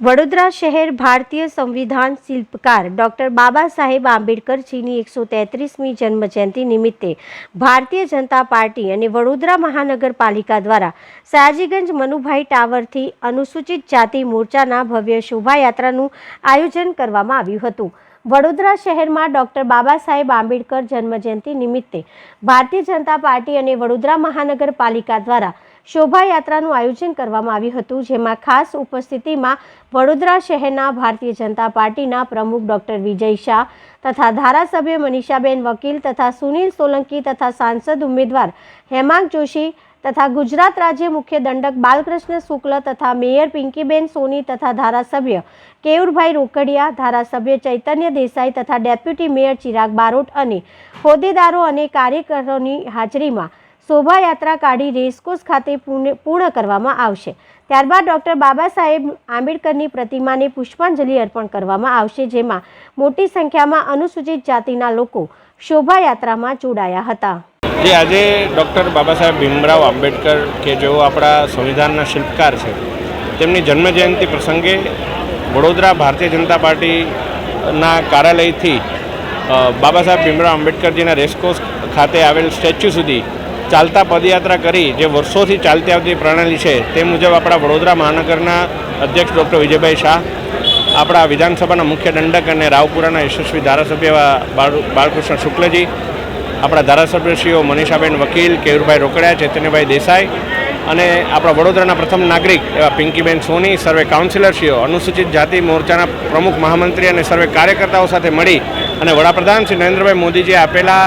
વડોદરા શહેર ભારતીય સંવિધાન શિલ્પકાર ડૉક્ટર બાબા સાહેબ આંબેડકરજીની એકસો તેત્રીસમી જન્મજયંતિ નિમિત્તે ભારતીય જનતા પાર્ટી અને વડોદરા મહાનગરપાલિકા દ્વારા સયાજીગંજ મનુભાઈ ટાવરથી અનુસૂચિત જાતિ મોરચાના ભવ્ય શોભાયાત્રાનું આયોજન કરવામાં આવ્યું હતું. વડોદરા શહેરમાં ડોક્ટર બાબા સાહેબ આંબેડકર જન્મજયંતિ નિમિત્તે ભારતીય જનતા પાર્ટી અને વડોદરા મહાનગરપાલિકા દ્વારા શોભાયાત્રાનું આયોજન કરવામાં આવ્યું હતું, જેમાં ખાસ ઉપસ્થિતિમાં વડોદરા શહેરના ભારતીય જનતા પાર્ટીના પ્રમુખ ડોક્ટર વિજય શાહ તથા ધારાસભ્ય મનીષાબેન વકીલ તથા સુનિલ સોલંકી તથા સાંસદ ઉમેદવાર હેમાંગ જોશી તથા ગુજરાત રાજ્ય મુખ્ય દંડક બાલકૃષ્ણ શુક્લ તથા મેયર પિંકીબેન સોની તથા ધારાસભ્ય કેયુરભાઈ રોકડિયા, ધારાસભ્ય ચૈતન્ય દેસાઈ તથા ડેપ્યુટી મેયર ચિરાગ બારોટ અને હોદ્દેદારો અને કાર્યકરોની હાજરીમાં શોભાયાત્રા કાઢી રેસકોર્સ ખાતે પૂર્ણ કરવામાં આવશે. ત્યારબાદ ડૉક્ટર બાબા સાહેબ આંબેડકરની પ્રતિમાને પુષ્પાંજલિ અર્પણ કરવામાં આવશે, જેમાં મોટી સંખ્યામાં અનુસૂચિત જાતિના લોકો શોભાયાત્રામાં જોડાયા હતા. જે, આજે ડૉક્ટર બાબા સાહેબ ભીમરાવ આંબેડકર કે જેઓ આપણા સંવિધાનના શિલ્પકાર છે, તેમની જન્મજયંતિ પ્રસંગે વડોદરા ભારતીય જનતા પાર્ટીના કાર્યાલયથી બાબા સાહેબ ભીમરાવ આંબેડકરજીના રેસકોર્સ ખાતે આવેલ સ્ટેચ્યુ સુધી ચાલતા પદયાત્રા કરી, જે વર્ષોથી ચાલતી આવતી પ્રણાલી છે, તે મુજબ આપણા વડોદરા મહાનગરના અધ્યક્ષ ડૉક્ટર વિજયભાઈ શાહ, આપણા વિધાનસભાના મુખ્ય દંડક અને રાવપુરાના યશસ્વી ધારાસભ્ય બાળકૃષ્ણ શુક્લજી, આપણા ધારાસભ્યશ્રીઓ મનીષાબેન વકીલ, કેયુરભાઈ રોકડિયા, ચૈતન્યભાઈ દેસાઈ અને આપણા વડોદરાના પ્રથમ નાગરિક એવા પિંકીબેન સોની, સર્વે કાઉન્સિલરશ્રીઓ, અનુસૂચિત જાતિ મોરચાના પ્રમુખ મહામંત્રી અને સર્વે કાર્યકર્તાઓ સાથે મળી અને વડાપ્રધાન શ્રી નરેન્દ્રભાઈ મોદીજીએ આપેલા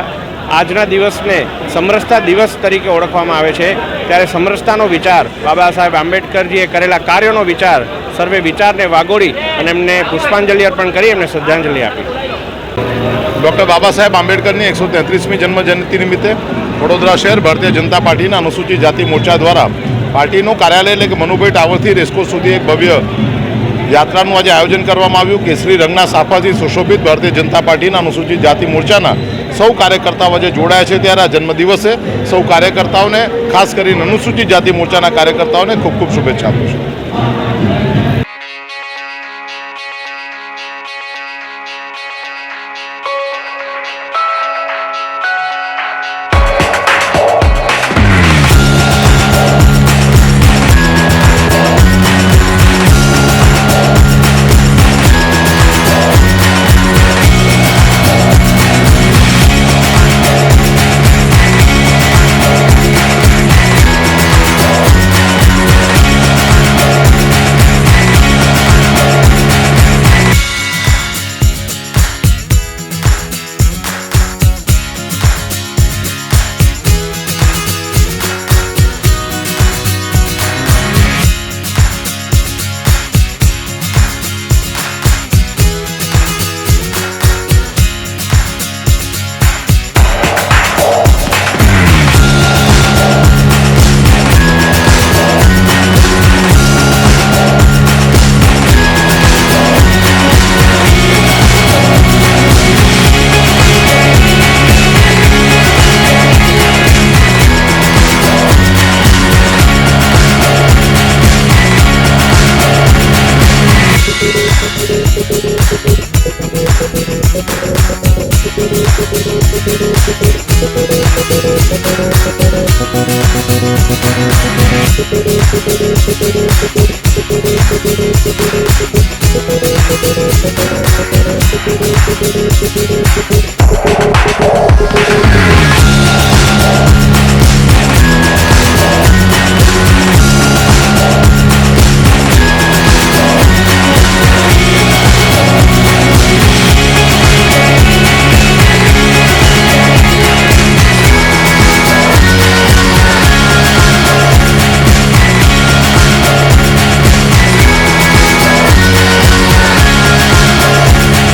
આજના દિવસને સમરસતા દિવસ તરીકે ઓળખવામાં આવે છે. ત્યારે સમરસતાનો વિચાર બાબા સાહેબ આંબેડકરજીએ કરેલા કાર્યોનો વિચાર, સર્વે વિચારને વાગોળી અને એમને પુષ્પાંજલિ અર્પણ કરી, એમને શ્રદ્ધાંજલિ આપી. ડૉક્ટર બાબા સાહેબ આંબેડકરની એકસો તેત્રીસમી જન્મ જયંતિ નિમિત્તે વડોદરા શહેર ભારતીય જનતા પાર્ટીના અનુસૂચિત જાતિ મોરચા દ્વારા પાર્ટીનું કાર્યાલય એટલે કે મનુભાઈ ટાવરથી રેસકોર્સ સુધી એક ભવ્ય યાત્રાનું આજે આયોજન કરવામાં આવ્યું. કેસરી રંગના સાફાથી સુશોભિત ભારતીય જનતા પાર્ટીના અનુસૂચિત જાતિ મોરચાના સૌ કાર્યકર્તાઓ આજે જોડાયા છે ત્યારે આ જન્મદિવસે સૌ કાર્યકર્તાઓને, ખાસ કરીને અનુસૂચિત જાતિ મોરચાના કાર્યકર્તાઓને ખૂબ ખૂબ શુભેચ્છા આપું છું. Thank